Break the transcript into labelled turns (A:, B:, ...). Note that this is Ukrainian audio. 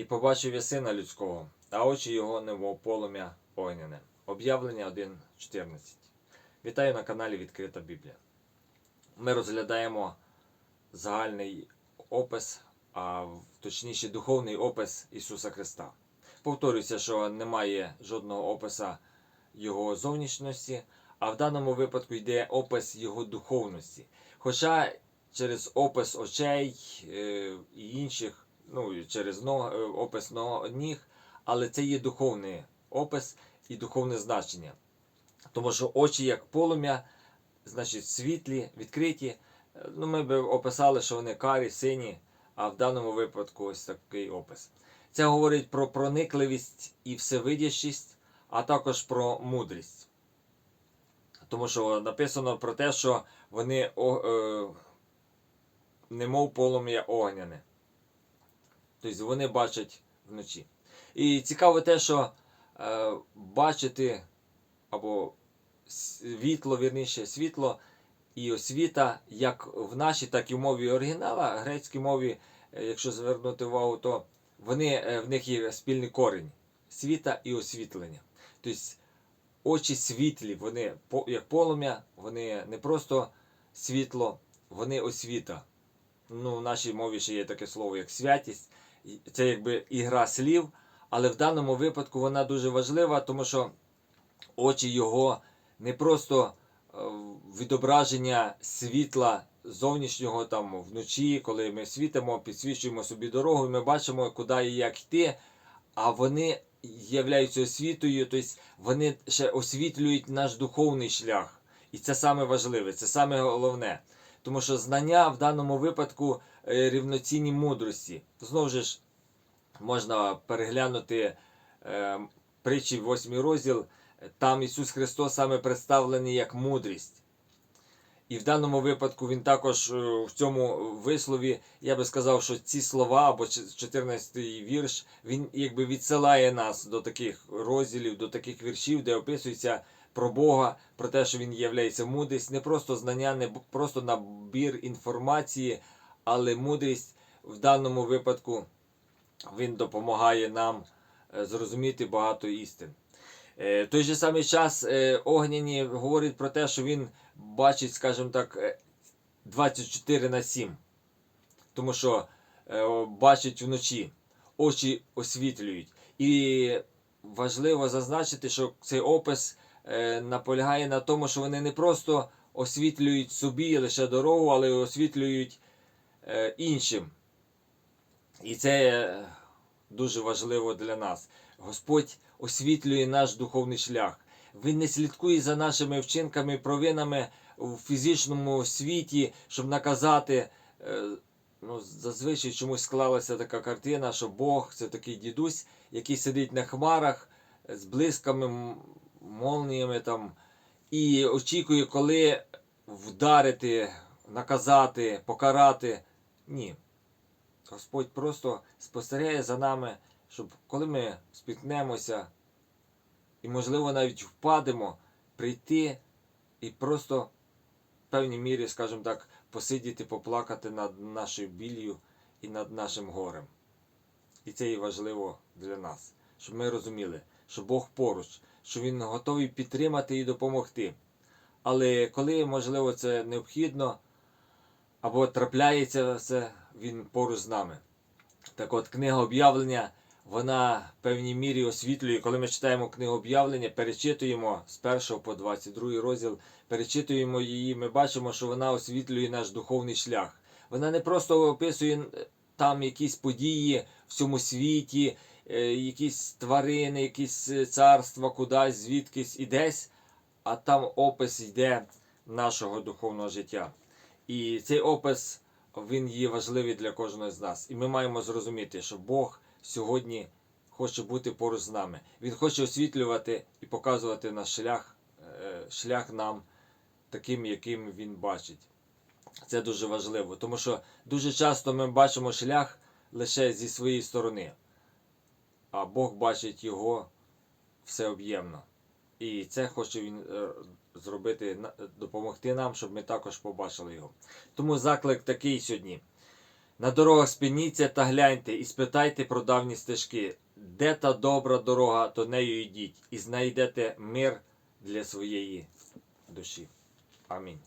A: І побачив я сина людського, а очі його немов полум'я огняне. Об'явлення 1.14. Вітаю на каналі Відкрита Біблія. Ми розглядаємо загальний опис, а точніше духовний опис Ісуса Христа. Повторюся, що немає жодного описа Його зовнішності, а в даному випадку йде опис Його духовності. Хоча через опис очей е, і інших, ну через ног, е, опис ніг, але це є духовний опис і духовне значення. Тому що очі як полум'я, значить світлі, відкриті. Е, Ну, ми б описали, що вони карі, сині, а в даному випадку ось такий опис. Це говорить про проникливість і всевидящість, а також про мудрість. Тому що написано про те, що вони о, е, немов полум'я огняне. Тобто вони бачать вночі. І цікаво те, що е, бачити або світло, вірніше, світло і освіта, як в нашій, так і в мові оригінала, грецькій мові, е, якщо звернути увагу, то вони, е, в них є спільний корінь світа і освітлення. Тобто очі світлі, вони як полум'я, вони не просто світло, вони освіта. Ну, в нашій мові ще є таке слово, як святість. Це якби ігра слів, але в даному випадку вона дуже важлива, тому що очі його не просто е, відображення світла зовнішнього там вночі, коли ми світимо, підсвічуємо собі дорогу, і ми бачимо, куди і як йти, а вони являються освітою, тобто вони ще освітлюють наш духовний шлях. І це саме важливе, це саме головне. Тому що знання в даному випадку е, рівноцінні мудрості. Знову ж можна переглянути е, притчі 8 розділ. Там Ісус Христос саме представлений як мудрість. І в даному випадку він також е, в цьому вислові, я би сказав, що ці слова або 14-й вірш, він якби відсилає нас до таких розділів, до таких віршів, де описується про Бога, про те, що Він є мудрість, не просто знання, не просто набір інформації, але мудрість в даному випадку він допомагає нам е, зрозуміти багато істин. Е, В той же самий час е, Огняні говорить про те, що він бачить, скажімо так, е, 24 на 7. Тому що е, бачить вночі, очі освітлюють. І важливо зазначити, що цей опис е, наполягає на тому, що вони не просто освітлюють собі лише дорогу, але й освітлюють е, іншим. І це е, дуже важливо для нас. Господь освітлює наш духовний шлях. Він не слідкує за нашими вчинками, провинами у фізичному світі, щоб наказати. Е, Ну, зазвичай чомусь склалася така картина, що Бог це такий дідусь, який сидить на хмарах з блисками, молніями там, і очікує, коли вдарити, наказати, покарати. Ні. Господь просто спостерігає за нами, щоб коли ми спіткнемося і, можливо, навіть впадемо, прийти і просто в певній мірі, скажімо так, посидіти, поплакати над нашою біллю і над нашим горем. І це і важливо для нас, щоб ми розуміли, що Бог поруч, що Він готовий підтримати і допомогти. Але коли, можливо, це необхідно або трапляється це, Він поруч з нами. Так от, книга об'явлення, вона в певній мірі освітлює, коли ми читаємо книгу об'явлення, перечитуємо з 1 по 22 розділ, перечитуємо її, ми бачимо, що вона освітлює наш духовний шлях. Вона не просто описує там якісь події в цьому світі, якісь тварини, якісь е, царства, кудись, звідкись і десь, а там опис йде нашого духовного життя. І цей опис він є важливий для кожного з нас. І ми маємо зрозуміти, що Бог сьогодні хоче бути поруч з нами. Він хоче освітлювати і показувати наш шлях, е, шлях нам таким, яким він бачить. Це дуже важливо, тому що дуже часто ми бачимо шлях лише зі своєї сторони, а Бог бачить його всеоб'ємно. І це хоче він е, зробити, допомогти нам, щоб ми також побачили його. Тому заклик такий сьогодні. На дорогах спиніться та гляньте і спитайте про давні стежки. Де та добра дорога, то нею йдіть, і знайдете мир для своєї душі. Амінь.